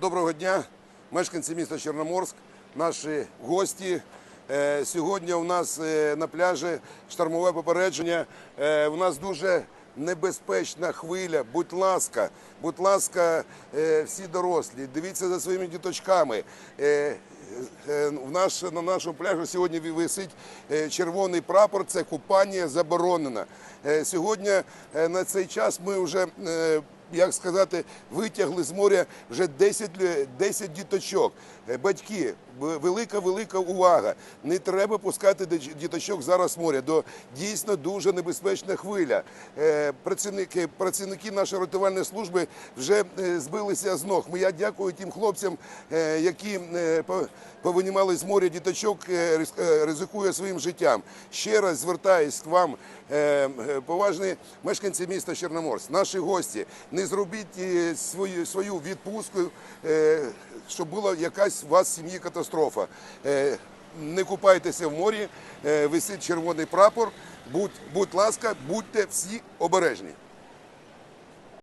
Доброго дня, мешканці міста Чорноморськ, наші гості. Е, Сьогодні у нас е, на пляжі штормове попередження. Е, У нас дуже небезпечна хвиля. Будь ласка, будь ласка, всі дорослі, дивіться за своїми діточками. В наш, на нашому пляжі сьогодні висить червоний прапор. Це купання заборонено. Сьогодні на цей час ми вже як сказати, витягли з моря вже 10, лю- 10 діточок. Е, Батьки, велика, велика увага. Не треба пускати діточок зараз в море. До дійсно дуже небезпечна хвиля. Е, Працівники, працівники нашої рятувальної служби вже е, збилися з ног. Я дякую тим хлопцям, які по- повинімали з моря діточок, ризикує своїм життям. Ще раз звертаюсь к вам, поважні мешканці міста Чорноморськ, наші гості. Не зробіть е, свою, свою відпустку, е, щоб була якась у вас сім'ї катастрофа. Е, Не купайтеся в морі, висить червоний прапор. Будь, будь ласка, будьте всі обережні.